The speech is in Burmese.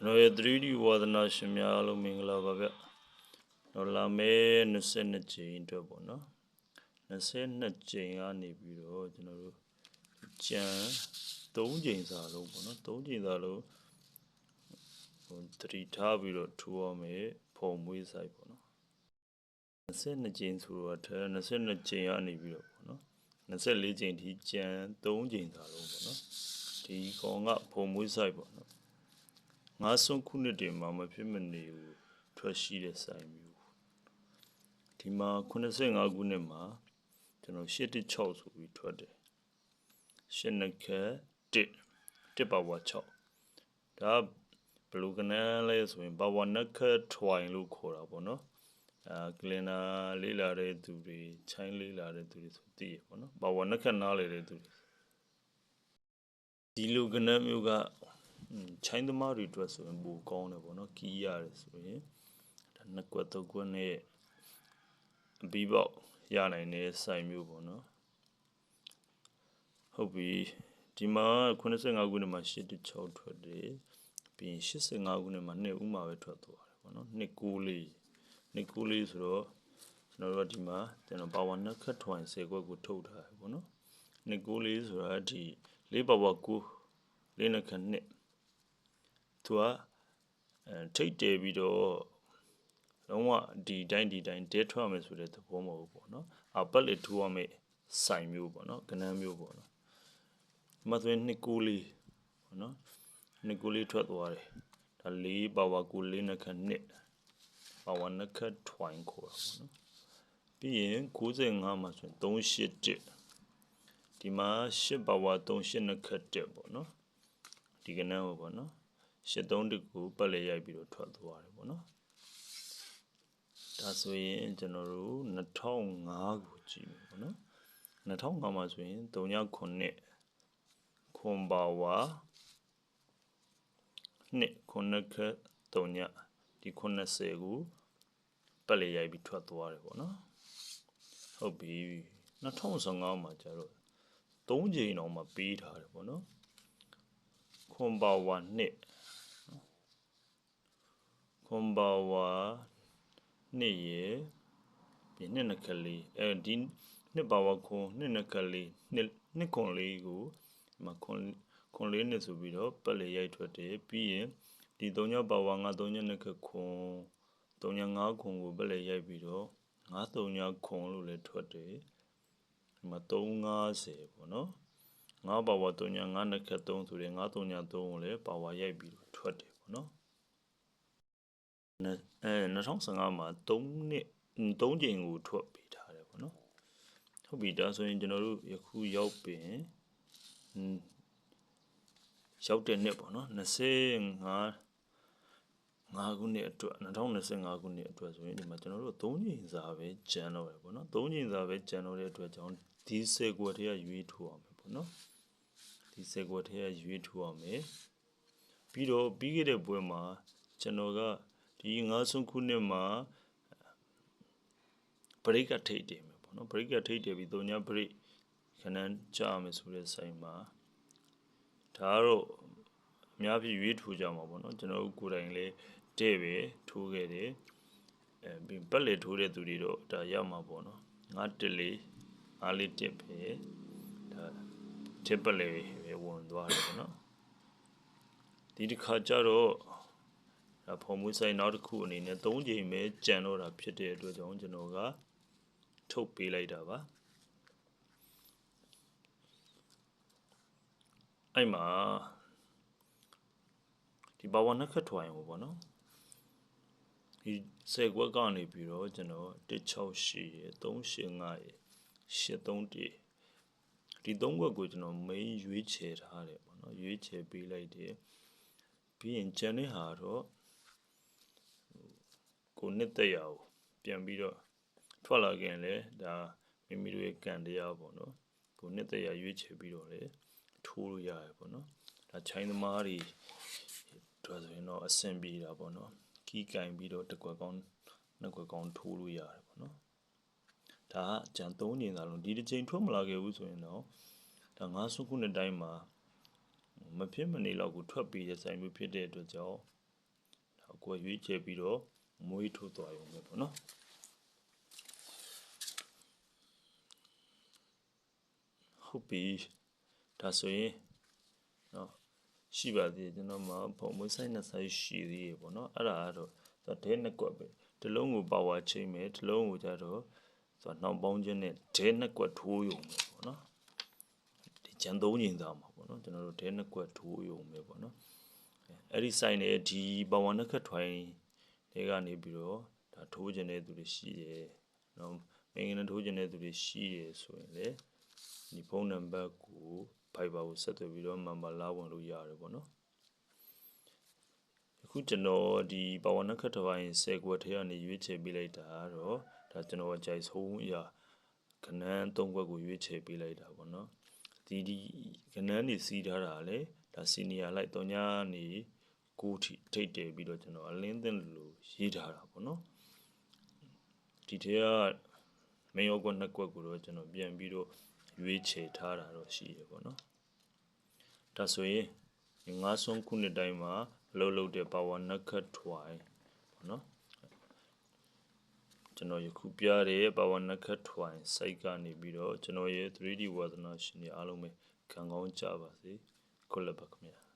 ကျွန်တော်ရဲ့ 3D ဝါသနာရှင်များအားလုံးမင်္ဂလာပါဗျတော့လာမယ့်22ကြိမ်အတွက်ပေါ့နော်22ကြိမ်ကနေပြီးတော့ကျွန်တော်တို့ကြံ3ကြိမ်စာလုံးပေါ့နော်3ကြိမ်စာလုံးဟိုတတိထားပြီးတော့ထူရမယ်ဖုံမွေးဆိုင်ပေါ့နော်22ကြိမ်ဆိုတော့ထဲ22ကြိမ်ကနေပြီးတော့ပေါ့နော်24ကြိမ်ထိကြံ3ကြိမ်စာလုံးပေါ့နော်ဒီကောင်ကဖုံမွေးဆိုင်ပေါ့နော် ငါးဆုံးခုနှစ်တည်းမှာမဖြစ်မနေဘူးထွက်ရှိတဲ့ဆိုင်မျိုးဒီမှာ85ခုနှစ်မှာကျွန်တော်86ဆိုပြီးထွက်တယ်ရှစ်နှစ်ခက်1 1ပါဝါ6ဒါဘလူကနန်လဲဆိုရင်ဘာဝနက်ခက်ထွိုင်လို့ခေါ်တာပေါ့နော်အာကလင်နာလေးလာတဲ့သူတွေချိုင်းလေးလာတဲ့သူတွေဆိုသိရပေါ့နော်ဘာဝနက်ခက်နားလေတဲ့သူတွေဒီလူကနန်မျိုးက ချိုင်းသမားတွေအတွက်ဆိုရင်ပိုကောင်းတယ်ပေါ့နော်ကီးရတယ်ဆိုရင်ဒါနှစ်ကွက်သုံးကွက်နဲ့ဘီဘောက်ရနိုင်တဲ့စိုင်မျိုးပေါ့နော်ဟုတ်ပြီဒီမှာ85ခုနှစ်မှာ86ထွက်တယ်ပြီးရင်85ခုနှစ်မှာ2ဥမှာပဲထွက်သွားတယ်ပေါ့နော်2ကူလေး2ကူလေးဆိုတော့ကျွန်တော်တို့ဒီမှာကျွန်တော်ပါဝါနှစ်ခတ်ထွိုင်10ခွက်ကိုထုတ်ထားတယ်ပေါ့နော်2ကူလေးဆိုတာဒီ၄ပါဝါ9လေးနှစ်ခတ်2 သူကအဲထိတ်တယ်ပြီးတော့လုံးဝဒီတိုင်းဒီတိုင်းတဲထွက်မယ်ဆိုတဲ့သဘောမဟုတ်ဘူးပေါ့နော်အပတ်လေထူရမယ်ဆိုင်မျိုးပေါ့နော်ကနန်းမျိုးပေါ့နော်မသွင်းနှစ်ကူလေးပေါ့နော်နှစ်ကူလေးထွက်သွားတယ်ဒါလေးပါဝါကူလေးနှစ်ခက်နှစ်ပါဝါနှစ်ခက်ထွိုင်ခေါ်တာပေါ့နော်ပြီးရင်95မှာဆိုရင်381ဒီမှာ8ပါဝါ38နှစ်ခက်တက်ပေါ့နော်ဒီကနန်းပေါ့နော် 83တကူပတ်လေရိုက်ပြီးတော့ထွက်သွားတယ်ပေါ့နော်ဒါဆိုရင်ကျွန်တော်တို့2005ကိုကြည့်မယ်ပေါ့နော်2005မှာဆိုရင်39ခွန်ပါဝါနှစ်ခုနှစ်ခက်3ညဒီ90ကိုပတ်လေရိုက်ပြီးထွက်သွားတယ်ပေါ့နော်ဟုတ်ပြီ2015မှာကျတော့3ချိန်တော့မှပေးထားတယ်ပေါ့နော်ခွန်ပါဝါနှစ် ခွန်ဘာဝါနှစ်ရယ်ပြီးနှစ်နှစ်ကလေးအဲဒီနှစ်ဘာဝခွန်နှစ်နှစ်ကလေးနှစ်နှစ်ခွန်လေးကိုဒီမှာခွန်ခွန်လေးနှစ်ဆိုပြီးတော့ပတ်လေရိုက်ထွက်တယ်ပြီးရင်ဒီ၃ညဘာဝငါ၃ညနှစ်ခခွန်၃ည၅ခွန်ကိုပတ်လေရိုက်ပြီးတော့ငါ၃ညခွန်လို့လည်းထွက်တယ်ဒီမှာ350ပေါ့နော်ငါဘာဝ3ည5နှစ်ခ3ဆိုရင်ငါ3ည3ကိုလည်းဘာဝရိုက်ပြီးတော့ထွက်တယ်ပေါ့နော် အဲ2015မှာ3နှစ်3ချိန်ကိုထွက်ပေးထားတယ်ပေါ့နော်ဟုတ်ပြီဒါဆိုရင်ကျွန်တော်တို့ယခုရောက်ပင်ရောက်တဲ့နှစ်ပေါ့နော်25 5ခုနှစ်အတွက်2025ခုနှစ်အတွက်ဆိုရင်ဒီမှာကျွန်တော်တို့3ချိန်စာပဲကျန်တော့တယ်ပေါ့နော်3ချိန်စာပဲကျန်တော့တဲ့အတွက်ကြောင့်ဒီဆယ်ကွက်ထဲကရွေးထိုးအောင်ပဲပေါ့နော်ဒီဆယ်ကွက်ထဲကရွေးထိုးအောင်မယ်ပြီးတော့ပြီးခဲ့တဲ့ပွဲမှာကျွန်တော်က ဒီငါးဆုံးခုနှစ်မှာဘရိတ်ကထိတ်တယ်မယ်ပေါ့နော်ဘရိတ်ကထိတ်တယ်ပြီးသုံးညဘရိတ်ခဏကြာမယ်ဆိုတဲ့ဆိုင်မှာဒါကတော့အများကြီးရွေးထူကြမှာပေါ့နော်ကျွန်တော်တို့ကိုယ်တိုင်လည်းတဲ့ပဲထိုးခဲ့တယ်အဲပြီးပတ်လေထိုးတဲ့သူတွေတော့ဒါရမှာပေါ့နော်ငါတက်လေးအားလေးတက်ပဲဒါတက်ပလေပဲဝင်သွားတယ်ပေါ့နော်ဒီတစ်ခါကျတော့ဒါ ဖုံမွေးဆိုင်နောက်တစ်ခုအနေနဲ့၃ချိန်ပဲကြံတော့တာဖြစ်တဲ့အတွက်ကြောင့်ကျွန်တော်ကထုတ်ပေးလိုက်တာပါအဲ့မှာဒီဘာဝနက်ခတ်ထွိုင်ဟိုပေါ့နော်ဒီဆယ်ကွက်ကနေပြီးတော့ကျွန်တော်168ရယ်385ရယ်831ဒီသုံးခွက်ကိုကျွန်တော် main ရွေးချယ်ထားတယ်ပေါ့နော်ရွေးချယ်ပေးလိုက်တယ်ပြီးရင်ကျန်တဲ့ဟာတော့ ကိုနှစ်သက်ရအောင်ပြန်ပြီးတော့ထွက်လာခင်လေဒါမိမိတို့ရဲ့ကံတရားပေါ့နော်ကိုနှစ်သက်ရရွေးချယ်ပြီးတော့လေထိုးလို့ရတယ်ပေါ့နော်ဒါချိုင်းသမားတွေတို့ဆိုရင်တော့အဆင်ပြေတာပေါ့နော်ကီးကင်ပြီးတော့တစ်ကွက်ကောင်းနှစ်ကွက်ကောင်းထိုးလို့ရတယ်ပေါ့နော်ဒါကကြံသုံးနေသာလုံးဒီတစ်ချိန်ထွက်မလာခဲ့ဘူးဆိုရင်တော့ဒါငါးစုခုနှစ်တိုင်းမှာမဖြစ်မနေတော့ကိုထွက်ပြီးတဲ့ဆိုင်မျိုးဖြစ်တဲ့အတွက်ကြောင့်ကိုယ်ရွေးချယ်ပြီးတော့ မွေးထုတ်သွားရုံပဲပေါ့နော်ဟုတ်ပြီဒါဆိုရင်နော်ရှိပါသေးတယ်ကျွန်တော်မှာပုံမွေးဆိုင်နှစ်ဆိုင်ရှိသေးရေပေါ့နော်အဲ့ဒါကတော့ဒါဒဲနှစ်ကွက်ပဲဒီလုံးကိုပါဝါချိန်မယ်ဒီလုံးကိုကြတော့ဆိုတော့နှောင်ပေါင်းခြင်းနဲ့ဒဲနှစ်ကွက်ထိုးရုံပဲပေါ့နော်ဒီဂျန်သုံးညင်သားမှာပေါ့နော်ကျွန်တော်တို့ဒဲနှစ်ကွက်ထိုးရုံပဲပေါ့နော်အဲ့ဒီဆိုင်နဲ့ဒီပါဝါနှစ်ခက်ထွိုင်း တွေကနေပြီးတော့ဒါထိုးခြင်းတဲ့သူတွေရှိတယ်နော်မင်းကလည်းထိုးခြင်းတဲ့သူတွေရှိတယ်ဆိုရင်လေဒီဖုန်းနံပါတ်ကို Viber ကိုဆက်သွယ်ပြီးတော့ member လာဝင်လို့ရတယ်ပေါ့နော်အခုကျွန်တော်ဒီပါဝါနခတ်တစ်ပိုင်း10ကွက်ထဲကနေရွေးချယ်ပေးလိုက်တာတော့ဒါကျွန်တော်ကြိုက်ဆုံးအရာခဏန်း3ကွက်ကိုရွေးချယ်ပေးလိုက်တာပေါ့နော်ဒီဒီခဏန်းနေစီးထားတာလေဒါစီနီယာလိုက်တော့ညာနေ ကိုထိထိတ်တယ်ပြီးတော့ကျွန်တော်အလင်းသင်းလို့ရေးထားတာပေါ့နော်ဒီထဲကမင်းရောကွက်နှစ်ကွက်ကိုတော့ကျွန်တော်ပြန်ပြီးတော့ရွေးချယ်ထားတာတော့ရှိရပေါ့နော်ဒါဆိုရင်ငါးဆုံးခုနှစ်တိုင်းမှာလှုပ်လှုပ်တဲ့ power နက်ခတ်ထွိုင်းပေါ့နော်ကျွန်တော်ယခုပြတဲ့ power နက်ခတ်ထွိုင်း site ကနေပြီးတော့ကျွန်တော်ရဲ့ 3D ဝါသနာရှင်တွေအားလုံးပဲခံကောင်းကြပါစေခုလက်ပါခင်ဗျာ